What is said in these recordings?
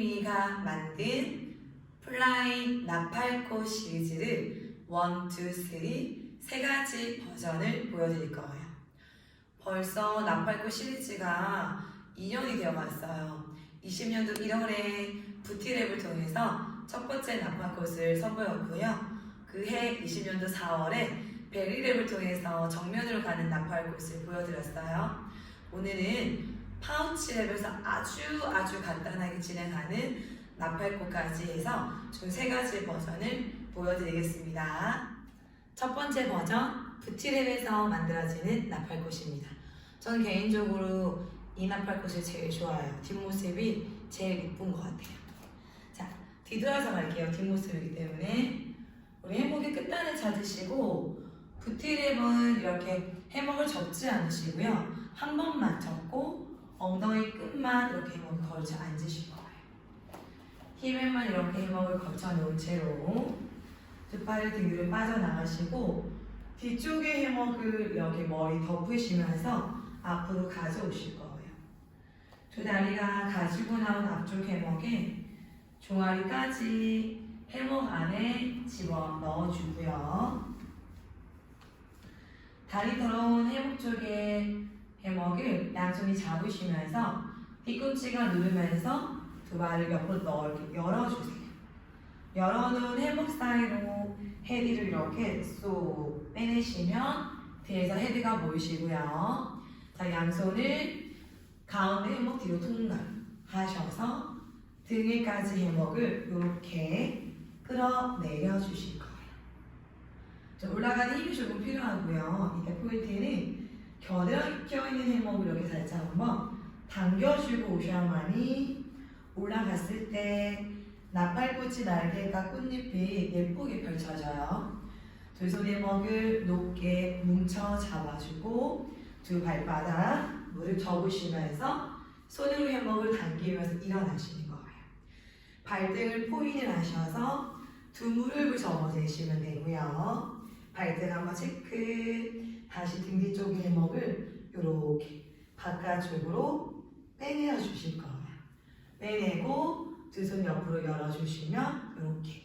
제이미가 만든 플라이 나팔꽃 시리즈를 1, 2, 3, 세 가지 버전을 보여드릴 거예요. 벌써 나팔꽃 시리즈가 2년이 되어갔어요. 20년도 1월에 부티랩을 통해서 첫 번째 나팔꽃을 선보였고요. 그해 20년도 4월에 베리랩을 통해서 정면으로 가는 나팔꽃을 보여드렸어요. 오늘은 파우치 랩에서 아주 아주 간단하게 진행하는 나팔꽃까지 해서 총 세 가지 버전을 보여드리겠습니다. 첫 번째 버전, 부티랩에서 만들어지는 나팔꽃입니다. 저는 개인적으로 이 나팔꽃을 제일 좋아해요. 뒷모습이 제일 이쁜 것 같아요. 자, 뒤돌아서 갈게요. 뒷모습이기 때문에. 우리 해먹의 끝단을 찾으시고, 부티랩은 이렇게 해먹을 접지 않으시고요. 한 번만 접고, 엉덩이 끝만 이렇게 해먹을 걸쳐 앉으실 거예요. 힙에만 이렇게 해먹을 걸쳐 놓은 채로, 두 팔을 등 위로 빠져나가시고, 뒤쪽에 해먹을 이렇게 머리 덮으시면서 앞으로 가져오실 거예요. 두 다리가 가지고 나온 앞쪽 해먹에 종아리까지 해먹 안에 집어 넣어주고요. 다리 더러운 해먹 쪽에 해먹을 양손이 잡으시면서 뒤꿈치가 누르면서 두 발을 옆으로 넓게 열어주세요. 열어놓은 해먹 사이로 헤드를 이렇게 쏙 빼내시면 뒤에서 헤드가 보이시고요. 자, 양손을 가운데 해먹 뒤로 통과하셔서 등에까지 해먹을 이렇게 끌어내려 주실 거예요. 자, 올라가는 힘이 조금 필요하고요. 이때 포인트는 겨드랑이 껴있는 해먹을 이렇게 살짝 한번 당겨주고 오셔야만이 올라갔을 때 나팔꽃이 날개가 꽃잎이 예쁘게 펼쳐져요. 두 손의 먹을 높게 뭉쳐 잡아주고 두 발바닥 무릎 접으시면서 손으로 해먹을 당기면서 일어나시는 거예요. 발등을 포인을 하셔서 두 무릎을 접어내시면 되고요. 발등 한번 체크. 다시 등 뒤쪽 해먹을 이렇게 바깥쪽으로 빼내어 주실 거예요. 빼내고 두 손 옆으로 열어주시면 이렇게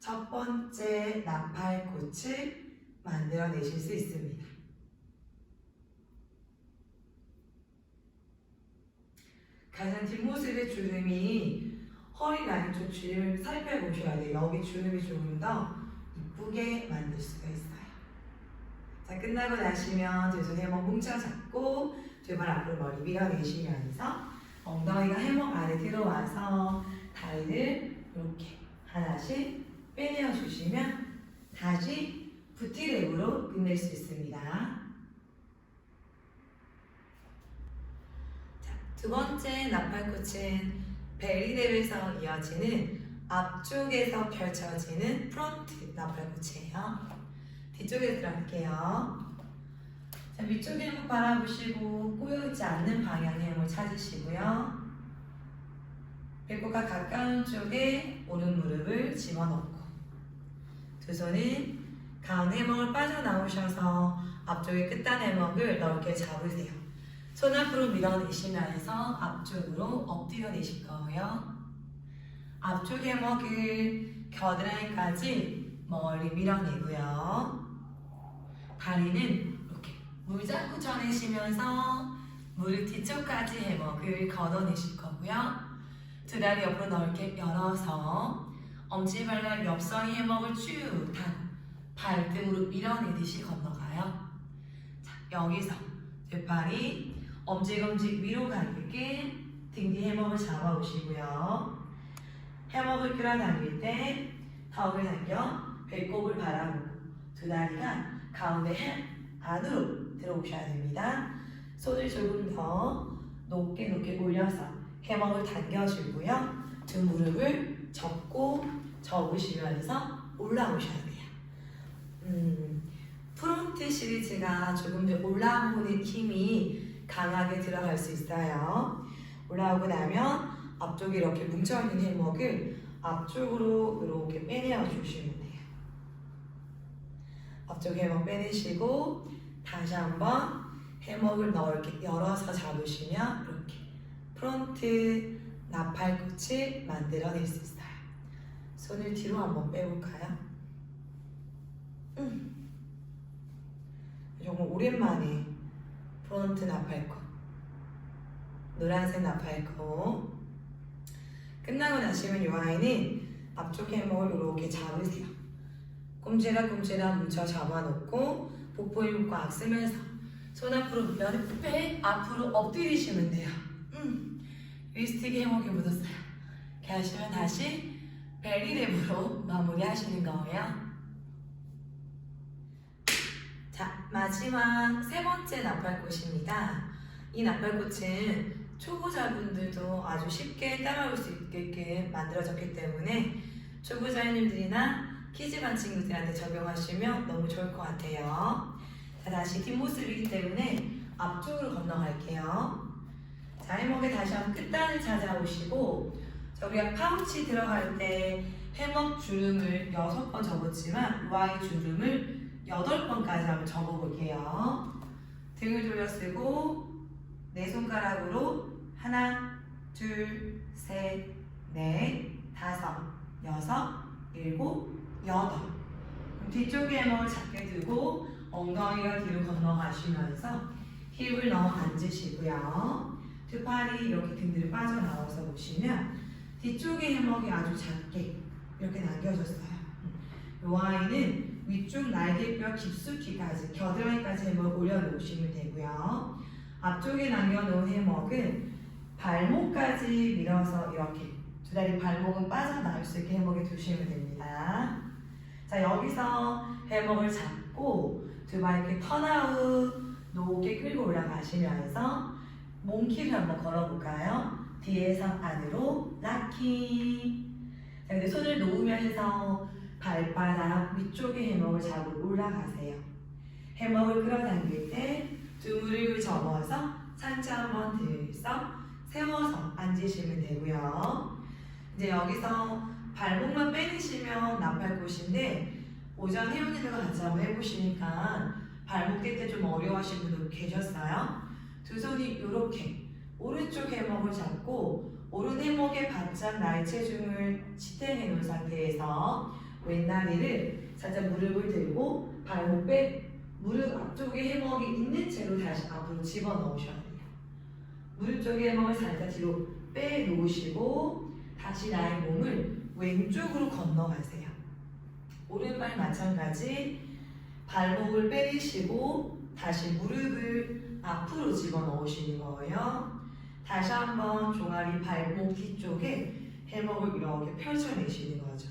첫 번째 나팔꽃을 만들어내실 수 있습니다. 가장 뒷모습의 주름이 허리 라인 쪽 주름을 살펴보셔야 돼요. 여기 주름이 조금 더 이쁘게 만들 수가 있어요. 자, 끝나고 나시면 두손 해먹 뭉쳐 잡고 두발 앞으로 머리 밀어내시면서 엉덩이가 해먹 안에 들어와서 다리를 이렇게 하나씩 빼내어 주시면 다시 부티랩으로 끝낼 수 있습니다. 자, 두 번째 나팔꽃은 베리랩에서 이어지는 앞쪽에서 펼쳐지는 프론트 나팔꽃이에요. 뒤쪽에 들어갈게요. 자, 위쪽에 한번 바라보시고 꼬여있지 않는 방향의 힘을 찾으시고요. 배꼽과 가까운 쪽에 오른 무릎을 집어넣고 두 손은 가운데 해먹을 빠져나오셔서 앞쪽에 끝단 해먹을 넓게 잡으세요. 손 앞으로 밀어내시면서 앞쪽으로 엎드려 내실 거예요. 앞쪽 해먹을 겨드랑이까지 멀리 밀어내고요. 다리는 이렇게 물 잡고 쳐내시면서 무릎 뒤쪽까지 해먹을 걷어내실 거고요. 두 다리 옆으로 넓게 열어서 엄지발락 옆서리 해먹을 쭉 타고 발등으로 밀어내듯이 건너가요. 자, 여기서 두 팔이 엄지검지 위로 가게 등 뒤 해먹을 잡아오시고요. 해먹을 끌어당길 때 턱을 당겨 배꼽을 바라보고 두 다리가 가운데 해 안으로 들어오셔야 됩니다. 손을 조금 더 높게 높게 올려서 해먹을 당겨주고요. 두 무릎을 접고 접으시면서 올라오셔야 돼요. 음, 프론트 시리즈가 조금 더 올라오는 힘이 강하게 들어갈 수 있어요. 올라오고 나면 앞쪽에 이렇게 뭉쳐있는 해먹을 앞쪽으로 이렇게 빼내어 주시면 돼요. 앞쪽 해먹 빼내시고 다시 한번 해먹을 넓게 열어서 잡으시면 이렇게 프론트 나팔꽃을 만들어낼 수 있어요. 손을 뒤로 한번 빼볼까요? 음. 정말 오랜만에 프론트 나팔꽃, 노란색 나팔꽃. 끝나고 나시면 이 아이는 앞쪽 해먹을 이렇게 잡으세요. 꼼지락꼼지락 뭉쳐 잡아놓고 복부 힘과 악 쓰면서 손 앞으로 면, 배 앞으로 엎드리시면 돼요. 음. 위스틱이 해먹이 묻었어요. 이렇게 하시면 다시 벨리랩으로 마무리 하시는 거예요. 자, 마지막 세 번째 나팔꽃입니다. 이 나팔꽃은 초보자분들도 아주 쉽게 따라올 수 있게끔 만들어졌기 때문에 초보자님들이나 키즈반 친구들한테 적용하시면 너무 좋을 것 같아요. 자, 다시 뒷모습이기 때문에 앞쪽으로 건너갈게요. 자, 해먹에 다시 한번 끝단을 찾아오시고 자, 우리가 파우치 들어갈 때 해먹 주름을 6번 접었지만 Y 주름을 8번까지 한번 접어볼게요. 등을 돌려 쓰고 네 손가락으로 하나, 둘, 셋, 넷, 다섯, 여섯, 일곱, 여덟. 뒤쪽에 해먹을 작게 두고 엉덩이가 뒤로 건너가시면서 힙을 넣어 앉으시고요. 두 팔이 이렇게 등 뒤로 빠져나와서 보시면 뒤쪽에 해먹이 아주 작게 이렇게 남겨졌어요. 이 아이는 위쪽 날개뼈 깊숙이까지 겨드랑이까지 해먹 올려놓으시면 되고요. 앞쪽에 남겨놓은 해먹은 발목까지 밀어서 이렇게 두 다리 발목은 빠져나올 수 있게 해먹에 두시면 됩니다. 자 여기서 해먹을 잡고 두 발 이렇게 턴아웃 높게 끌고 올라가시면서 몽키를 한번 걸어볼까요? 뒤에서 안으로 락키 자 근데 손을 놓으면서 발바닥 위쪽에 해먹을 잡고 올라가세요. 해먹을 끌어당길 때 두 무릎을 접어서 상체 한번 들썩 세워서 앉으시면 되고요. 이제 여기서 발목만 빼내시면 나팔꽃인데 오전 회원님들과 같이 한번 해보시니까 발목 뗄때좀 어려워하신 분들 계셨어요. 두 손이 이렇게 오른쪽 해먹을 잡고 오른 해먹에 바짝 나의 체중을 지탱해 놓은 상태에서 왼다리를 살짝 무릎을 들고 발목 빼 무릎 앞쪽에 해먹이 있는 채로 다시 앞으로 집어넣으셔야 돼요. 무릎 쪽에 해먹을 살짝 뒤로 빼놓으시고 다시 나의 몸을 왼쪽으로 건너가세요. 오른발 마찬가지 발목을 빼시고 다시 무릎을 앞으로 집어넣으시는 거예요. 다시 한번 종아리 발목 뒤쪽에 해먹을 이렇게 펼쳐내시는 거죠.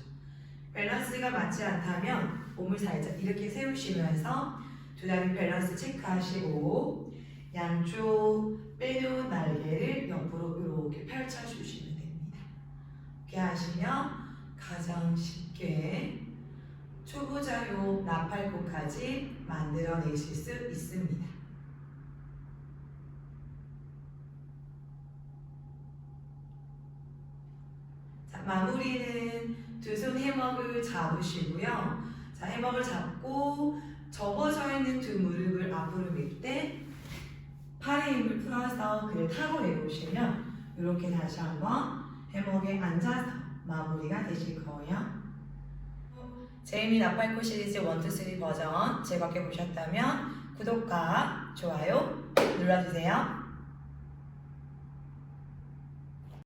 밸런스가 맞지 않다면 몸을 살짝 이렇게 세우시면서 두 다리 밸런스 체크하시고 양쪽 빼놓은 날개를 옆으로 이렇게 펼쳐주시면 됩니다. 이렇게 하시면 가장 쉽게 초보자용 나팔꽃까지 만들어내실 수 있습니다. 자, 마무리는 두 손 해먹을 잡으시고요. 자, 해먹을 잡고 접어져 있는 두 무릎을 앞으로 밀 때 팔의 힘을 풀어서 그를 타고 내려오시면 이렇게 다시 한번 해먹에 앉아서 마무리가 되실 거예요. 제이미 나팔꽃 시리즈 1, 2, 3 버전 즐겁게 보셨다면 구독과 좋아요 눌러주세요.